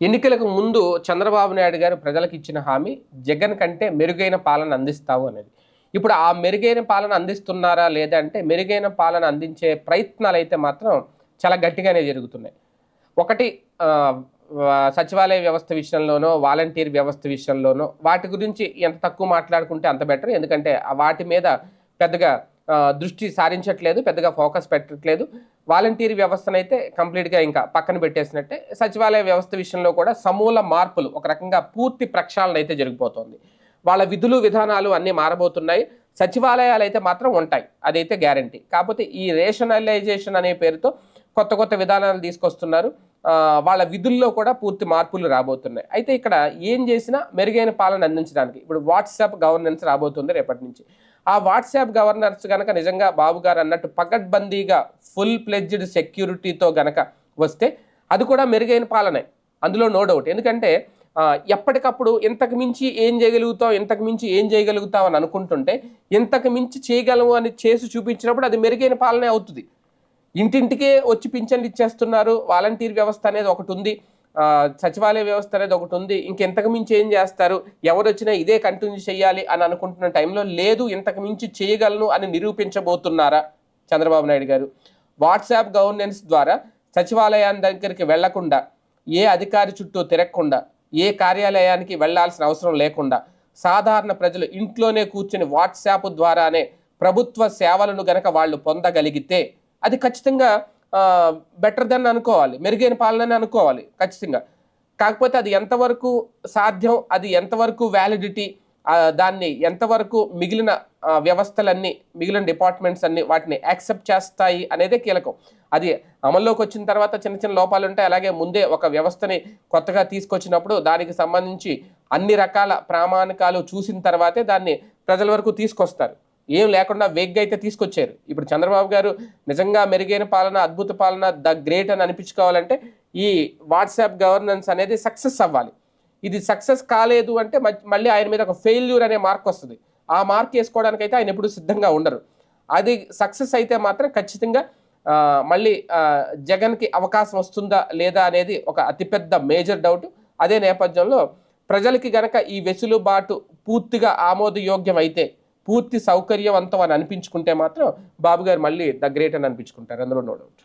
ఎన్నికలకు ముందు చంద్రబాబు నాయుడు గారు ప్రజలకు ఇచ్చిన హామీ జగన్ కంటే మెరుగైన పాలన అందిస్తావు అనేది. ఇప్పుడు ఆ మెరుగైన పాలన అందిస్తున్నారా లేదా అంటే మెరుగైన పాలన అందించే ప్రయత్నాలు అయితే మాత్రం చాలా గట్టిగానే జరుగుతున్నాయి. ఒకటి సచివాలయ వ్యవస్థ విషయంలోనో వాలంటీర్ వ్యవస్థ విషయంలోనో వాటి గురించి ఎంత తక్కువ మాట్లాడుకుంటే అంత బెటర్. ఎందుకంటే ఆ వాటి మీద పెద్దగా దృష్టి సారించట్లేదు పెద్దగా ఫోకస్ పెట్టట్లేదు. వాలంటీర్ వ్యవస్థనైతే కంప్లీట్గా ఇంకా పక్కన పెట్టేసినట్టే. సచివాలయ వ్యవస్థ విషయంలో కూడా సమూల మార్పులు ఒక రకంగా పూర్తి ప్రక్షాళన అయితే జరిగిపోతుంది. వాళ్ళ విధులు విధానాలు అన్నీ మారబోతున్నాయి. సచివాలయాలు అయితే మాత్రం ఉంటాయి అదైతే గ్యారంటీ. కాకపోతే ఈ రేషనలైజేషన్ అనే పేరుతో కొత్త కొత్త విధానాలు తీసుకొస్తున్నారు. వాళ్ళ విధుల్లో కూడా పూర్తి మార్పులు రాబోతున్నాయి. అయితే ఇక్కడ ఏం చేసినా మెరుగైన పాలన అందించడానికి ఇప్పుడు వాట్సాప్ గవర్నెన్స్ రాబోతుంది రేపటి నుంచి. ఆ వాట్సాప్ గవర్నర్స్ కనుక నిజంగా బాబు గారు అన్నట్టు పకడ్బందీగా ఫుల్ ప్లెడ్జ్డ్ సెక్యూరిటీతో గనక వస్తే అది కూడా మెరుగైన పాలనే. అందులో నో డౌట్ ఎందుకంటే ఎప్పటికప్పుడు ఇంతకు మించి ఏం చేయగలుగుతావు ఇంతకు మించి ఏం చేయగలుగుతావు అని అనుకుంటుంటే ఇంతకు మించి చేయగలము అని చేసి చూపించినప్పుడు అది మెరుగైన పాలనే అవుతుంది. ఇంటింటికే వచ్చి పింఛన్లు ఇచ్చేస్తున్నారు వాలంటీర్ వ్యవస్థ అనేది ఒకటి ఉంది. సచివాలయ వ్యవస్థ అనేది ఒకటి ఉంది. ఇంకెంతకు మించి ఏం చేస్తారు? ఎవరు వచ్చినా ఇదే కంటిన్యూ చేయాలి అని అనుకుంటున్న టైంలో లేదు ఇంతకు మించి చేయగలను అని నిరూపించబోతున్నారా చంద్రబాబు నాయుడు గారు? వాట్సాప్ గవర్నెన్స్ ద్వారా సచివాలయాన్ని దగ్గరికి వెళ్ళకుండా ఏ అధికారి చుట్టూ తిరగకుండా ఏ కార్యాలయానికి వెళ్ళాల్సిన అవసరం లేకుండా సాధారణ ప్రజలు ఇంట్లోనే కూర్చుని వాట్సాప్ ద్వారానే ప్రభుత్వ సేవలను గనక వాళ్ళు పొందగలిగితే అది ఖచ్చితంగా బెటర్ దెన్ అనుకోవాలి. మెరుగైన పాలన అనుకోవాలి ఖచ్చితంగా. కాకపోతే అది ఎంతవరకు సాధ్యం అది ఎంతవరకు వ్యాలిడిటీ దాన్ని ఎంతవరకు మిగిలిన వ్యవస్థలన్నీ మిగిలిన డిపార్ట్మెంట్స్ అన్ని వాటిని యాక్సెప్ట్ చేస్తాయి అనేదే కీలకం. అది అమల్లోకి వచ్చిన తర్వాత చిన్న చిన్న లోపాలు ఉంటాయి. అలాగే ముందే ఒక వ్యవస్థని కొత్తగా తీసుకొచ్చినప్పుడు దానికి సంబంధించి అన్ని రకాల ప్రామాణికాలు చూసిన తర్వాతే దాన్ని ప్రజల వరకు తీసుకొస్తారు. ఏం లేకుండా వేగ్గా అయితే తీసుకొచ్చారు. ఇప్పుడు చంద్రబాబు గారు నిజంగా మెరుగైన పాలన అద్భుత పాలన ద గ్రేట్ అని అనిపించుకోవాలంటే ఈ వాట్సాప్ గవర్నెన్స్ అనేది సక్సెస్ అవ్వాలి. ఇది సక్సెస్ కాలేదు అంటే మ- మళ్ళీ ఆయన మీద ఒక ఫెయిల్యూర్ అనే మార్క్ వస్తుంది. ఆ మార్క్ వేసుకోవడానికి అయితే ఆయన ఎప్పుడు సిద్ధంగా ఉండరు. అది సక్సెస్ అయితే మాత్రం ఖచ్చితంగా మళ్ళీ జగన్కి అవకాశం వస్తుందా లేదా అనేది ఒక అతిపెద్ద మేజర్ డౌట్. అదే నేపథ్యంలో ప్రజలకి గనక ఈ వెసులుబాటు పూర్తిగా ఆమోదయోగ్యం అయితే పూర్తి సౌకర్యవంతం అని అనిపించుకుంటే మాత్రం బాబు గారు మళ్ళీ ద గ్రేట్ అని అనిపించుకుంటారు. అందులో నో డౌట్